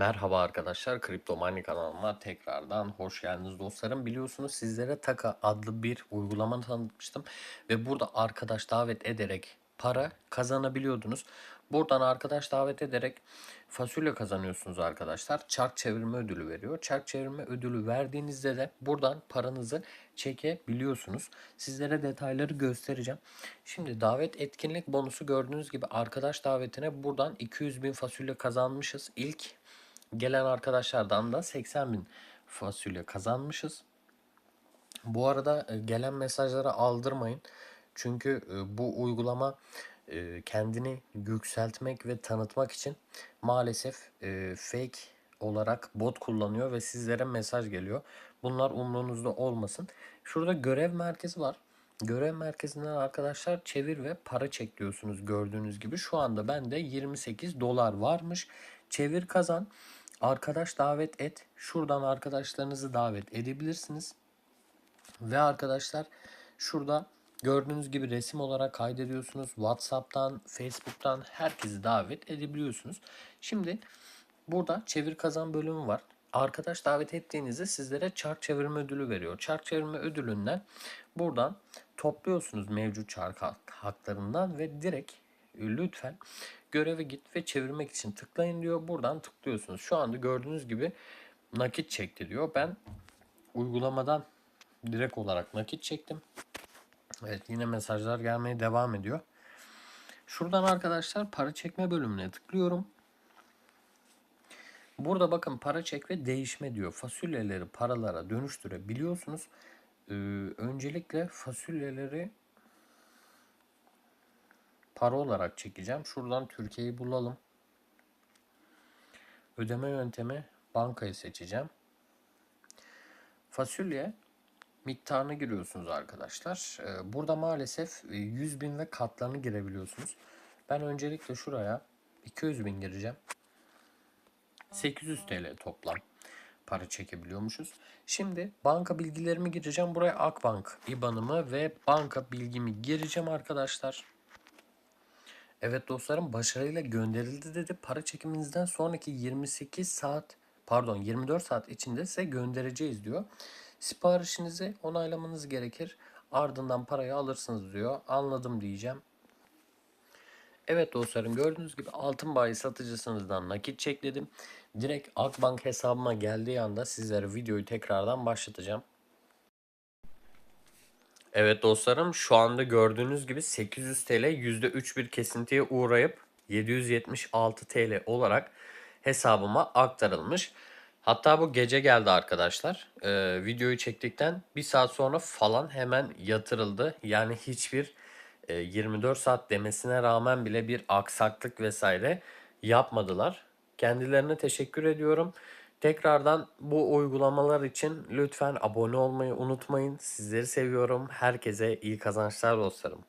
Merhaba arkadaşlar, Kripto Money kanalıma tekrardan hoş geldiniz dostlarım. Biliyorsunuz sizlere Taka adlı bir uygulama tanıtmıştım ve burada arkadaş davet ederek para kazanabiliyordunuz. Buradan arkadaş davet ederek fasulye kazanıyorsunuz arkadaşlar. Çark çevirme ödülü veriyor. Çark çevirme ödülü verdiğinizde de buradan paranızı çekebiliyorsunuz. Sizlere detayları göstereceğim. Şimdi davet etkinlik bonusu gördüğünüz gibi arkadaş davetine buradan 200 bin fasulye kazanmışız. İlk gelen arkadaşlardan da 80 bin fasulye kazanmışız. Bu arada e, gelen mesajları aldırmayın. Çünkü e, bu uygulama e, kendini yükseltmek ve tanıtmak için maalesef fake olarak bot kullanıyor ve sizlere mesaj geliyor. Bunlar umrunuzda olmasın. Şurada görev merkezi var. Görev merkezinden arkadaşlar çevir ve para çek diyorsunuz gördüğünüz gibi. Şu anda bende 28 dolar varmış. Çevir kazan. Arkadaş davet et. Şuradan arkadaşlarınızı davet edebilirsiniz. Ve arkadaşlar şurada gördüğünüz gibi resim olarak kaydediyorsunuz. WhatsApp'tan, Facebook'tan herkesi davet edebiliyorsunuz. Şimdi burada çevir kazan bölümü var. Arkadaş davet ettiğinizde sizlere çark çevirme ödülü veriyor. Çark çevirme ödülünden buradan topluyorsunuz mevcut çark hak- haklarından ve direkt lütfen göreve git ve çevirmek için tıklayın diyor. Buradan tıklıyorsunuz. Şu anda gördüğünüz gibi nakit çekti diyor. Ben uygulamadan direkt olarak nakit çektim. Evet yine mesajlar gelmeye devam ediyor. Şuradan arkadaşlar para çekme bölümüne tıklıyorum. Burada bakın para çek ve değişme diyor. Fasulyeleri paralara dönüştürebiliyorsunuz. Ee, öncelikle fasulyeleri para olarak çekeceğim. Şuradan Türkiye'yi bulalım. Ödeme yöntemi bankayı seçeceğim. Fasulye miktarını giriyorsunuz arkadaşlar. Ee, Burada maalesef e, 100 bin ve katlarını girebiliyorsunuz. Ben öncelikle şuraya 200 bin gireceğim. 800 TL toplam para çekebiliyormuşuz. Şimdi banka bilgilerimi gireceğim. Buraya Akbank IBAN'ımı ve banka bilgimi gireceğim arkadaşlar. Evet dostlarım başarıyla gönderildi dedi. Para çekiminizden sonraki 28 saat pardon 24 saat içinde size göndereceğiz diyor. Siparişinizi onaylamanız gerekir. Ardından parayı alırsınız diyor. Anladım diyeceğim. Evet dostlarım gördüğünüz gibi altın bayi satıcısınızdan nakit çekledim. Direkt Akbank hesabıma geldiği anda sizlere videoyu tekrardan başlatacağım. Evet dostlarım şu anda gördüğünüz gibi 800 TL %3 bir kesintiye uğrayıp 776 TL olarak hesabıma aktarılmış. Hatta bu gece geldi arkadaşlar. Ee, videoyu çektikten bir saat sonra falan hemen yatırıldı. Yani hiçbir e, 24 saat demesine rağmen bile bir aksaklık vesaire yapmadılar. Kendilerine teşekkür ediyorum. Tekrardan bu uygulamalar için lütfen abone olmayı unutmayın. Sizleri seviyorum. Herkese iyi kazançlar dostlarım.